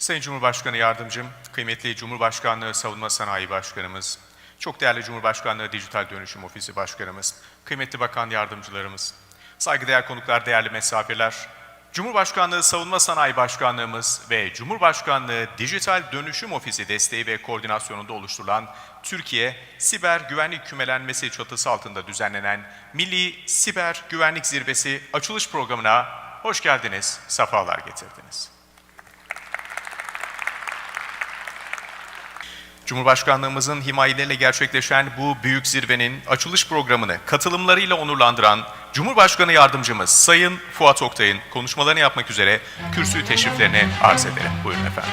Sayın Cumhurbaşkanı Yardımcım, kıymetli Cumhurbaşkanlığı Savunma Sanayi Başkanımız, çok değerli Cumhurbaşkanlığı Dijital Dönüşüm Ofisi Başkanımız, kıymetli Bakan Yardımcılarımız, saygıdeğer konuklar, değerli misafirler, Cumhurbaşkanlığı Savunma Sanayi Başkanlığımız ve Cumhurbaşkanlığı Dijital Dönüşüm Ofisi desteği ve koordinasyonunda oluşturulan Türkiye Siber Güvenlik Kümelenmesi çatısı altında düzenlenen Milli Siber Güvenlik Zirvesi açılış programına hoş geldiniz, sefalar getirdiniz. Cumhurbaşkanlığımızın himayeleriyle gerçekleşen bu büyük zirvenin açılış programını katılımlarıyla onurlandıran Cumhurbaşkanı Yardımcımız Sayın Fuat Oktay'ın konuşmalarını yapmak üzere kürsü teşriflerini arz ederim. Buyurun efendim.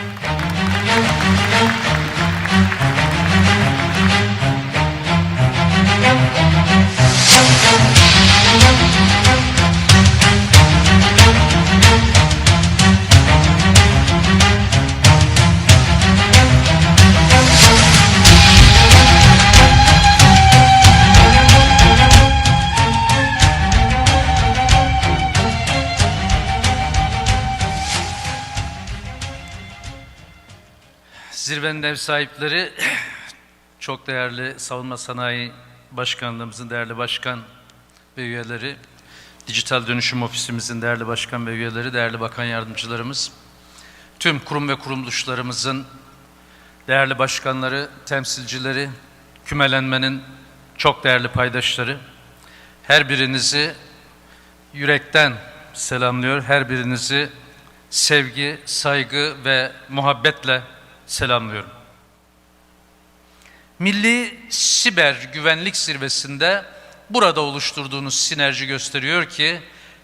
Zirvenin ev sahipleri, çok değerli Savunma Sanayi Başkanlığımızın değerli başkan ve üyeleri, Dijital Dönüşüm Ofisimizin değerli başkan ve üyeleri, değerli bakan yardımcılarımız, tüm kurum ve kuruluşlarımızın değerli başkanları, temsilcileri, kümelenmenin çok değerli paydaşları, her birinizi yürekten selamlıyor, her birinizi sevgi, saygı ve muhabbetle selamlıyorum. Milli Siber Güvenlik Zirvesi'nde burada oluşturduğunuz sinerji gösteriyor ki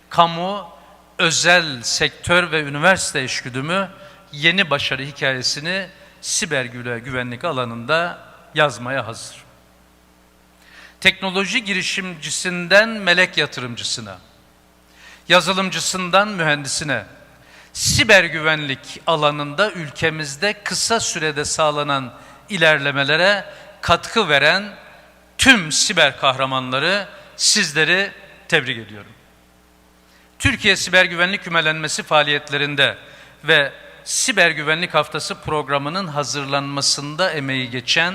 kamu, özel sektör ve üniversite eşgüdümü yeni başarı hikayesini siber güvenlik alanında yazmaya hazır. Teknoloji girişimcisinden melek yatırımcısına, yazılımcısından mühendisine, siber güvenlik alanında ülkemizde kısa sürede sağlanan ilerlemelere katkı veren tüm siber kahramanları sizleri tebrik ediyorum. Türkiye Siber Güvenlik Kümelenmesi faaliyetlerinde ve Siber Güvenlik Haftası programının hazırlanmasında emeği geçen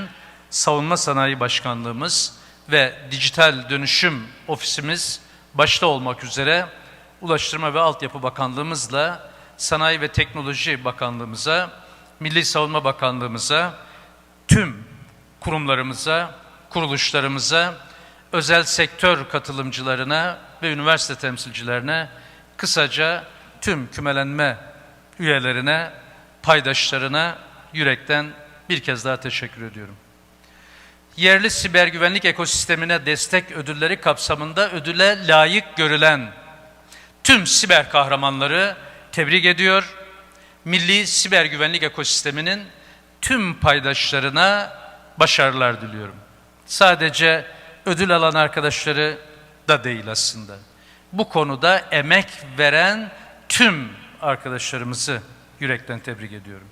Savunma Sanayi Başkanlığımız ve Dijital Dönüşüm Ofisimiz başta olmak üzere Ulaştırma ve Altyapı Bakanlığımızla Sanayi ve Teknoloji Bakanlığımıza, Milli Savunma Bakanlığımıza, tüm kurumlarımıza, kuruluşlarımıza, özel sektör katılımcılarına ve üniversite temsilcilerine, kısaca tüm kümelenme üyelerine, paydaşlarına yürekten bir kez daha teşekkür ediyorum. Yerli siber güvenlik ekosistemine destek ödülleri kapsamında ödüle layık görülen tüm siber kahramanları tebrik ediyor. Milli siber güvenlik ekosisteminin tüm paydaşlarına başarılar diliyorum. Sadece ödül alan arkadaşları da değil aslında. Bu konuda emek veren tüm arkadaşlarımızı yürekten tebrik ediyorum.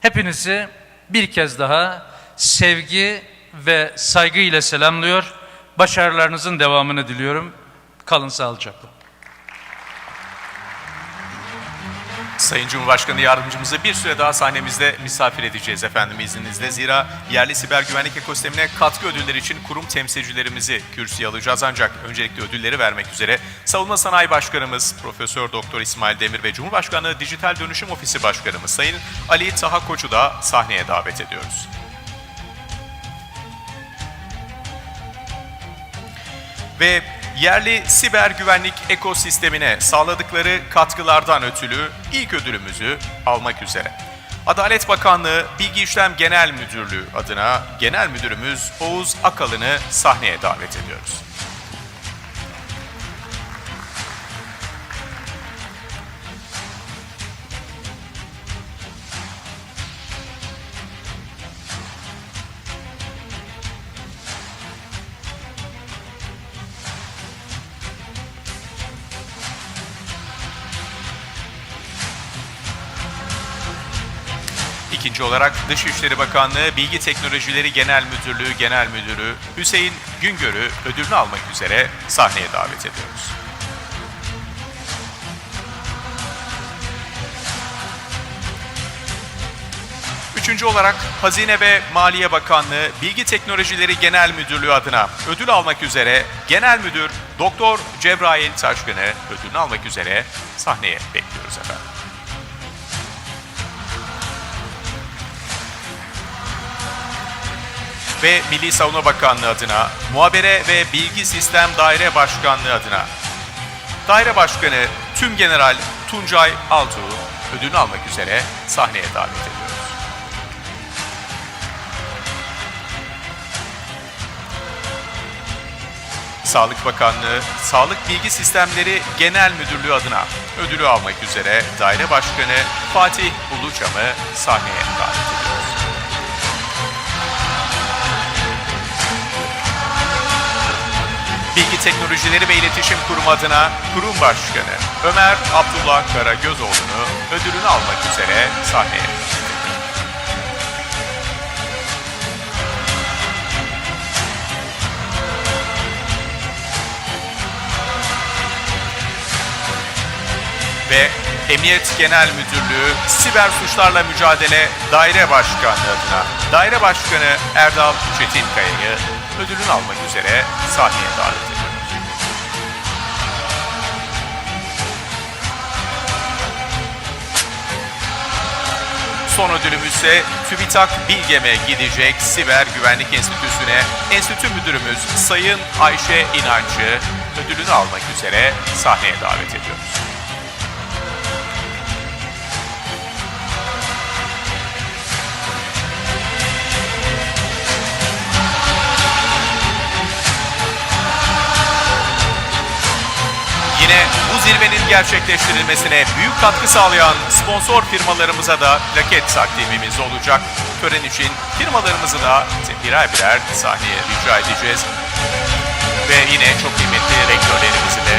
Hepinizi bir kez daha sevgi ve saygı ile selamlıyor. Başarılarınızın devamını diliyorum. Kalın sağlıcakla. Sayın Cumhurbaşkanı Yardımcımızı bir süre daha sahnemizde misafir edeceğiz efendim izninizle. Zira yerli siber güvenlik ekosistemine katkı ödülleri için kurum temsilcilerimizi kürsüye alacağız. Ancak öncelikle ödülleri vermek üzere Savunma Sanayi Başkanımız Profesör Doktor İsmail Demir ve Cumhurbaşkanlığı Dijital Dönüşüm Ofisi Başkanımız Sayın Ali Taha Koç'u da sahneye davet ediyoruz. ve yerli siber güvenlik ekosistemine sağladıkları katkılardan ötürü ilk ödülümüzü almak üzere. Adalet Bakanlığı Bilgi İşlem Genel Müdürlüğü adına Genel Müdürümüz Oğuz Akalın'ı sahneye davet ediyoruz. İkinci olarak Dışişleri Bakanlığı Bilgi Teknolojileri Genel Müdürlüğü Genel Müdürü Hüseyin Güngör'ü ödülünü almak üzere sahneye davet ediyoruz. Üçüncü olarak Hazine ve Maliye Bakanlığı Bilgi Teknolojileri Genel Müdürlüğü adına ödül almak üzere Genel Müdür Doktor Cebrail Taşkın'ı ödülünü almak üzere sahneye bekliyoruz efendim. Ve Milli Savunma Bakanlığı adına, Muhabere ve Bilgi Sistem Daire Başkanlığı adına Daire Başkanı Tüm General Tuncay Altuğ ödülünü almak üzere sahneye davet ediyoruz. Sağlık Bakanlığı, Sağlık Bilgi Sistemleri Genel Müdürlüğü adına ödülü almak üzere Daire Başkanı Fatih Uluçam'ı sahneye Teknolojileri ve İletişim Kurumu adına Kurum Başkanı Ömer Abdullah Karagözoğlu'nu ödülünü almak üzere sahneye ve Emniyet Genel Müdürlüğü Siber Suçlarla Mücadele Daire Başkanlığı adına Daire Başkanı Erdal Çetinkaya'yı ödülünü almak üzere sahneye davet ediyoruz. Son ödülümüz ise TÜBİTAK Bilgem'e gidecek Siber Güvenlik Enstitüsü'ne Enstitü Müdürümüz Sayın Ayşe İnancı ödülünü almak üzere sahneye davet ediyoruz. Yine bu zirvenin gerçekleştirilmesine büyük katkı sağlayan sponsor firmalarımıza da plaket takdimimiz olacak. Tören için firmalarımızı da birer birer sahneye rica edeceğiz. Ve yine çok kıymetli rektörlerimizi de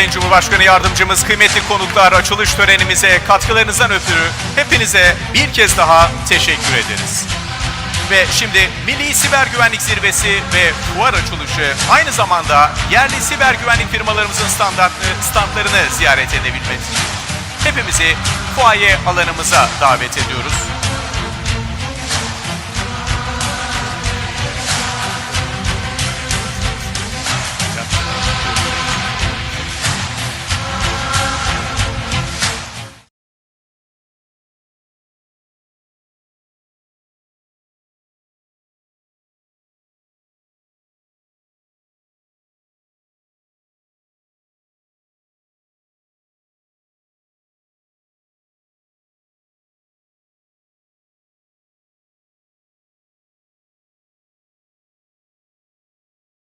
Sayın Cumhurbaşkanı Yardımcımız, kıymetli konuklar, açılış törenimize katkılarınızdan ötürü hepinize bir kez daha teşekkür ederiz. Ve şimdi Milli Siber Güvenlik Zirvesi ve fuar açılışı aynı zamanda yerli siber güvenlik firmalarımızın standartlı standlarını ziyaret edebilmek için hepimizi fuaye alanımıza davet ediyoruz.